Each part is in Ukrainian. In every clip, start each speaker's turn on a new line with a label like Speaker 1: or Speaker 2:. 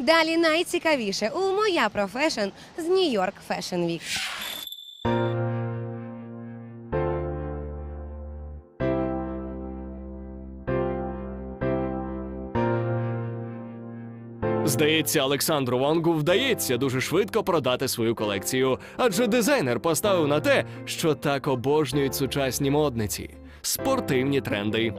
Speaker 1: Далі найцікавіше у моя профешн з Нью-Йорк Fashion Week.
Speaker 2: Здається, Олександру Вонгу вдається дуже швидко продати свою колекцію, адже дизайнер поставив на те, що так обожнюють сучасні модниці спортивні тренди.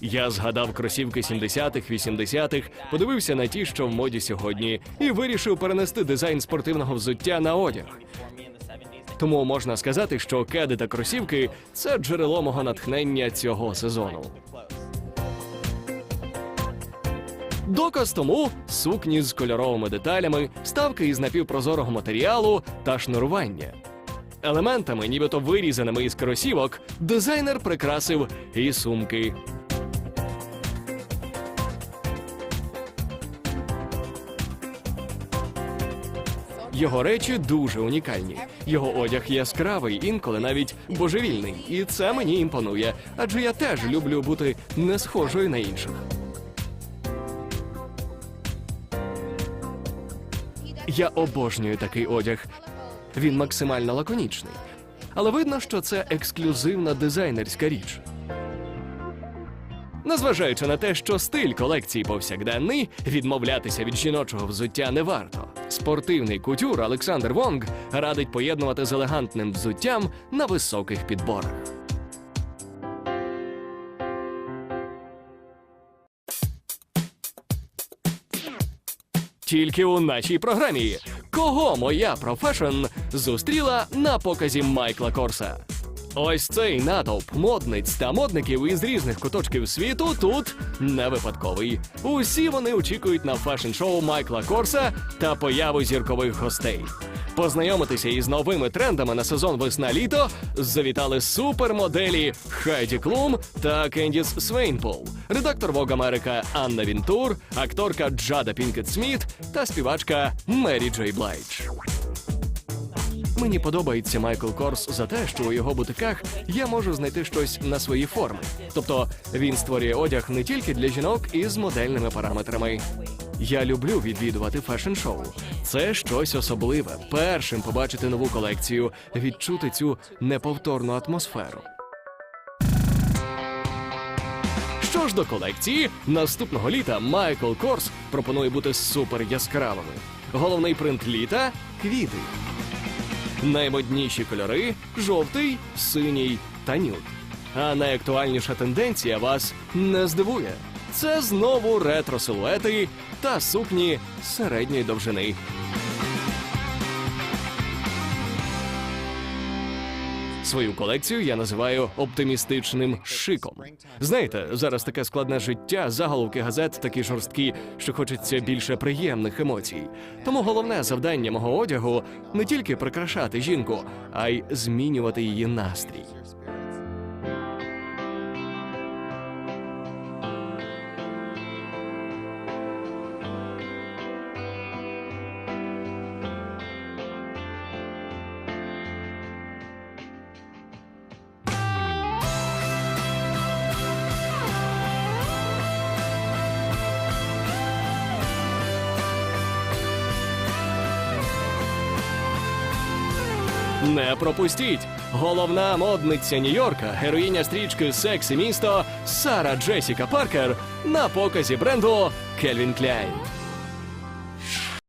Speaker 2: Я згадав кросівки 70-х, 80-х, подивився на ті, що в моді сьогодні, і вирішив перенести дизайн спортивного взуття на одяг.
Speaker 3: for me in the 70s.
Speaker 2: Тому можна сказати, що кеди та кросівки це джерело мого натхнення цього сезону. Доказ тому сукні з кольоровими деталями, ставки із напівпрозорого матеріалу та шнурування. Елементами, нібито вирізаними із кросівок, дизайнер прикрасив і сумки. Його речі дуже унікальні. Його одяг яскравий, інколи навіть божевільний. І це мені імпонує, адже я теж люблю бути не схожою на інших. Я обожнюю такий одяг. Він максимально лаконічний. Але видно, що це ексклюзивна дизайнерська річ. Незважаючи на те, що стиль колекції повсякденний, відмовлятися від жіночого взуття не варто. Спортивний кутюр Олександр Вонг радить поєднувати з елегантним взуттям на високих підборах. Тільки у нашій програмі. Кого моя профешн зустріла на показі Майкла Корса? Ось цей натовп модниць та модників із різних куточків світу тут не випадковий. Усі вони очікують на фешн-шоу Майкла Корса та появу зіркових гостей. Познайомитися із новими трендами на сезон весна-літо завітали супермоделі Хайді Клум та Кендіс Свейнпол, редактор Vogue Америка Анна Вінтур, акторка Джада Пінкет Сміт та співачка Мері Джей Блайдж. Мені подобається Майкл Корс за те, що у його бутиках я можу знайти щось на свої форми. Тобто він створює одяг не тільки для жінок із модельними параметрами. Я люблю відвідувати фешн-шоу. Це щось особливе. Першим побачити нову колекцію, відчути цю неповторну атмосферу. Що ж до колекції, наступного літа Майкл Корс пропонує бути супер яскравими. Головний принт літа квіти. Наймодніші кольори жовтий, синій та нюд. А найактуальніша тенденція вас не здивує. Це знову ретро-силуети та сукні середньої довжини. Свою колекцію я називаю оптимістичним шиком. Знаєте, зараз таке складне життя, заголовки газет такі жорсткі, що хочеться більше приємних емоцій. Тому головне завдання мого одягу не тільки прикрашати жінку, а й змінювати її настрій. Не пропустіть! Головна модниця Нью-Йорка, героїня стрічки Сексі місто Сара Джесіка Паркер на показі бренду Кельвін Кляйн.